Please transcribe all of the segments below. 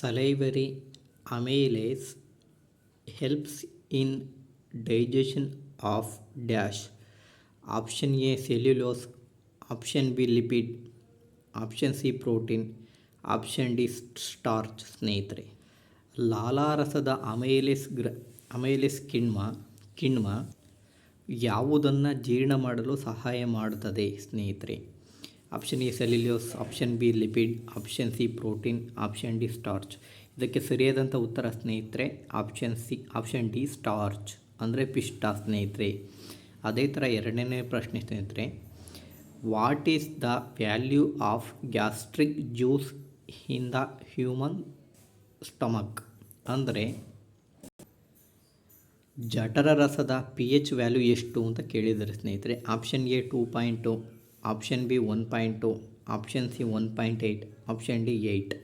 salivary amylase helps in digestion of dash option A cellulose option B lipid option C protein option D starch ಸ್ನೇಹಿತರೆ. ಲಾಲಾರಸದ amylase ಗ್ರ amylase ಕಿಣ್ವ ಕಿಣ್ವ ಯಾವುದನ್ನು ಜೀರ್ಣ ಮಾಡಲು ಸಹಾಯ ಮಾಡುತ್ತದೆ, ಸ್ನೇಹಿತರೆ. Option A cellulose option B lipid option C protein option D starch ಇದಕ್ಕೆ ಸರಿಯಾದಂಥ ಉತ್ತರ ಸ್ನೇಹಿತರೆ option C option D starch ಅಂದರೆ ಪಿಷ್ಟ ಸ್ನೇಹಿತರೆ. ಅದೇ ಥರ ಎರಡನೇ ಪ್ರಶ್ನೆ ಸ್ನೇಹಿತರೆ what is the value of gastric juice in the human stomach ಅಂದರೆ, ಜಠರ ರಸದ ಪಿ ಎಚ್ ವ್ಯಾಲ್ಯೂ ಎಷ್ಟು ಅಂತ ಕೇಳಿದರೆ ಸ್ನೇಹಿತರೆ option A two point option B one point two option C one point eight option D eight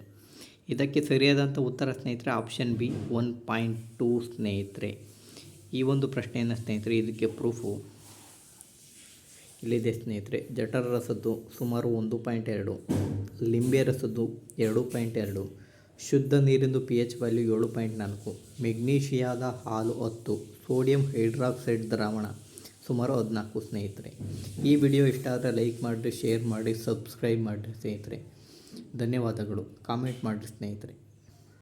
ಇದಕ್ಕೆ ಸರಿಯಾದಂಥ ಉತ್ತರ ಸ್ನೇಹಿತರೆ option B one point two ಸ್ನೇಹಿತರೆ. ಈ ಒಂದು ಪ್ರಶ್ನೆಯನ್ನು ಸ್ನೇಹಿತರೆ ಇದಕ್ಕೆ ಪ್ರೂಫು ಇಲ್ಲಿದೆ ಸ್ನೇಹಿತರೆ. ಜಠರ ರಸದ್ದು ಸುಮಾರು ಒಂದು ಪಾಯಿಂಟ್ ಎರಡು, ಲಿಂಬೆ ರಸದ್ದು ಎರಡು ಪಾಯಿಂಟ್ ಎರಡು, ಶುದ್ಧ ನೀರಿಂದು ಪಿ ಎಚ್ ವ್ಯಾಲ್ಯೂ ಏಳು ಪಾಯಿಂಟ್ ನಾಲ್ಕು ಮೆಗ್ನೀಷಿಯಾದ ಹಾಲು ಹತ್ತು ಸೋಡಿಯಂ ಹೈಡ್ರಾಕ್ಸೈಡ್ ದ್ರಾವಣ ಸುಮಾರು ಹದಿನಾಲ್ಕು ಸ್ನೇಹಿತರೆ. ಈ ವಿಡಿಯೋ ಇಷ್ಟ ಆದರೆ ಲೈಕ್ ಮಾಡಿರಿ, ಶೇರ್ ಮಾಡಿ ಸಬ್ಸ್ಕ್ರೈಬ್ ಮಾಡಿರಿ ಸ್ನೇಹಿತರೆ. ಧನ್ಯವಾದಗಳು. ಕಾಮೆಂಟ್ ಮಾಡಿರಿ ಸ್ನೇಹಿತರೆ.